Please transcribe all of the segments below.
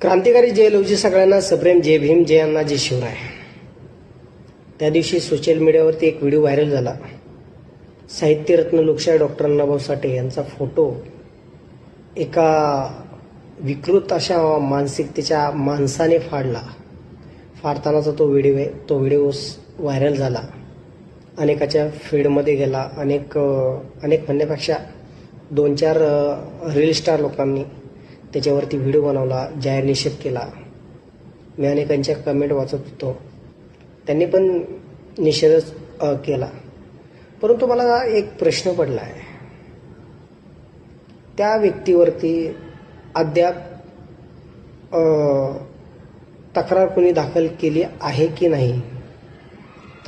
क्रांतिकारी जय लवजी सगळ्यांना सप्रेम जय भीम जय अण्णा जय शिवराय. त्या दिवशी सोशल मीडियावरती एक व्हिडिओ व्हायरल झाला. साहित्यरत्न लोकशाही डॉक्टर अण्णाभाऊ साठे यांचा फोटो एका विकृत अशा मानसिकतेच्या माणसाने फाडला. फाडतानाचा तो व्हिडिओ आहे तो व्हिडिओ व्हायरल झाला. अनेकाच्या फीडमध्ये गेला. अनेक अनेक म्हणण्यापेक्षा दोन चार रील स्टार लोकांनी त्याच्यावरती व्हिडिओ बनवला जाहीर निषेध केला. मी अनेकांच्या कमेंट वाचत होतो. त्यांनी पण निषेधच केला. परंतु मला एक प्रश्न पडला आहे त्या व्यक्तीवरती अद्याप तक्रार कोणी दाखल केली आहे की नाही?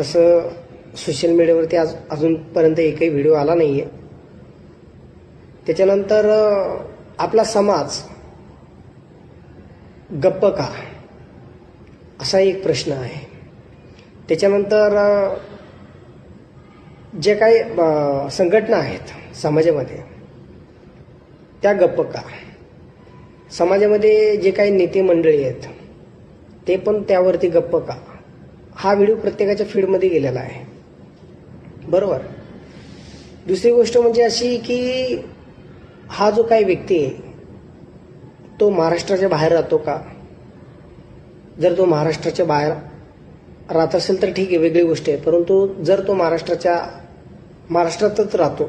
तसं सोशल मीडियावरती आज अजूनपर्यंत एकही व्हिडिओ आला नाही आहे त्याच्यानंतर आपला समाज गप्प का? असा एक प्रश्न आहे. त्याच्यानंतर जे काही संघटना आहेत समाजामध्ये त्या गप्प का? समाजामध्ये जे काही नेते मंडळी आहेत ते पण त्यावरती गप्प का? हा व्हिडिओ प्रत्येकाच्या फीडमध्ये गेलेला आहे. बरोबर? दुसरी गोष्ट म्हणजे अशी की हा जो काही व्यक्ती आहे तो महाराष्ट्राच्या बाहेर राहतो का? जर तो महाराष्ट्राच्या बाहेर राहत असेल तर ठीक आहे वेगळी गोष्ट आहे. परंतु जर तो महाराष्ट्राच्या महाराष्ट्रातच राहतो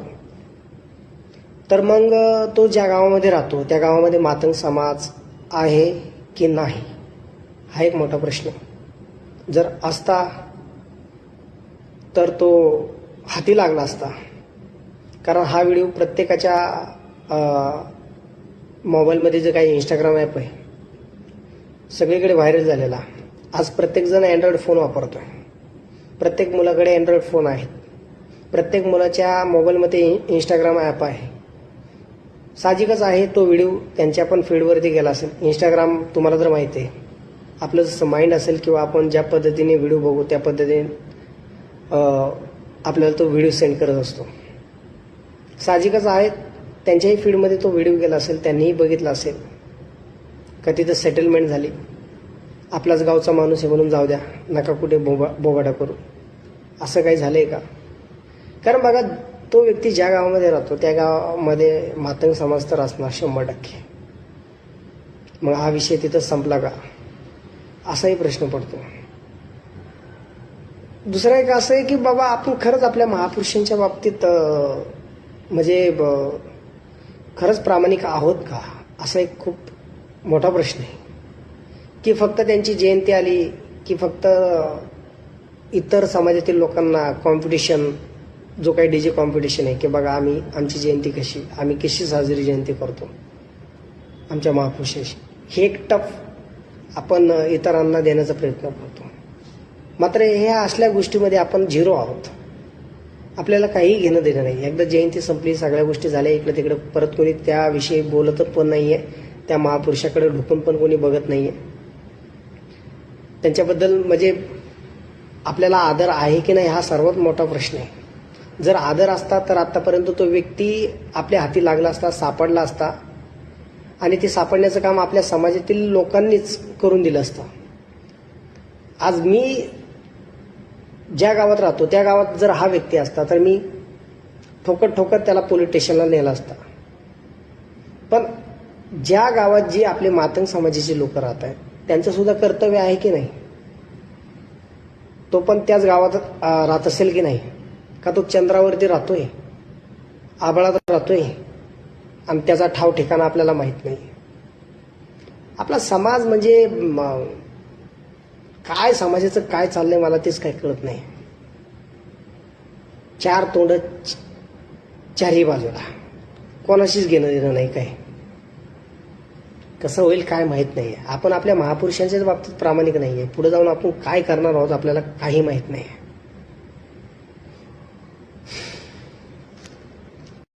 तर मग तो ज्या गावामध्ये राहतो त्या गावामध्ये मातंग समाज आहे की नाही? हा एक मोठा प्रश्न जर असता तर तो हाती लागला असता. कारण हा व्हिडिओ प्रत्येकाच्या मोबाईलमध्ये जे काही इंस्टाग्राम ॲप आहे सगळीकडे व्हायरल झालेला. आज प्रत्येकजण अँड्रॉइड फोन वापरतोय. प्रत्येक मुलाकडे अँड्रॉइड फोन आहेत. प्रत्येक मुलाच्या मोबाईलमध्ये इंस्टाग्राम ॲप आहे. साहजिकच आहे तो व्हिडिओ त्यांच्या पण फीडवरती गेला असेल. इंस्टाग्राम तुम्हाला जर माहिती आहे. आपलं जसं माइंड असेल किंवा आपण ज्या पद्धतीने व्हिडिओ बघू त्या पद्धतीने आपल्याला तो व्हिडिओ सेंड करत असतो. साहजिकच आहे त्यांच्याही फीडमध्ये तो व्हिडिओ गेला असेल त्यांनीही बघितला असेल का तिथं सेटलमेंट झाली. आपलाच गावचा माणूस आहे म्हणून जाऊ द्या नका कुठे बोबा बोबाडा करू. असं काही झालंय का? कारण बघा तो व्यक्ती ज्या गावामध्ये राहतो त्या गावामध्ये मातंग समाज तर असणार शंभर टक्के. मग हा विषय तिथं संपला का? असाही प्रश्न पडतो. दुसरं एक असं आहे की बाबा आपण खरंच आपल्या महापुरुषांच्या बाबतीत म्हणजे ब- खरंच प्रामाणिक आहोत का? असा एक खूप मोठा प्रश्न आहे. की फक्त त्यांची जयंती आली की फक्त इतर समाजातील लोकांना कॉम्पिटिशन जो काही डीजे कॉम्पिटिशन आहे की बघा आम्ही आमची जयंती कशी आम्ही कशी साजरी जयंती करतो आमच्या महापुरुषाशी. हे एक टफ आपण इतरांना देण्याचा प्रयत्न करतो. मात्र ह्या असल्या गोष्टीमध्ये आपण झिरो आहोत. आपल्याला काही घेणं देणं नाही एकदा जयंती संपली सगळ्या गोष्टी झाल्या इकडं तिकडे परत कोणी त्याविषयी बोलत पण नाहीये. त्या महापुरुषाकडे ढुकून पण कोणी बघत नाहीये. त्यांच्याबद्दल म्हणजे आपल्याला आदर आहे की नाही हा सर्वात मोठा प्रश्न आहे. जर आदर असता तर आतापर्यंत तो व्यक्ती आपल्या हाती लागला असता सापडला असता आणि ते सापडण्याचं काम आपल्या समाजातील लोकांनीच करून दिलं असतं. आज मी ज्या गावात राहतो त्या गावात जर हा व्यक्ती असता तर मी ठोकत ठोकत त्याला पोलीस स्टेशनला नेला असता. पण ज्या गावात जी आपले मातंग समाजाचे लोक राहत आहेत त्यांचं सुद्धा कर्तव्य आहे की नाही? तो पण त्याच गावात राहत असेल की नाही? का तो चंद्रावरती राहतोय? आबळात राहतोय? आणि त्याचा ठाव ठिकाणा आपल्याला माहीत नाही. आपला समाज म्हणजे काय समाजाचं काय चाललंय मला तेच काही कळत नाही. चार तोंड च- चारही बाजूला. कोणाशीच घेणं देणं नाही काय कसं होईल काय माहीत नाही. आपण आपल्या महापुरुषांच्याच बाबतीत प्रामाणिक नाही आहे पुढे जाऊन आपण काय करणार आहोत आपल्याला काही माहीत नाही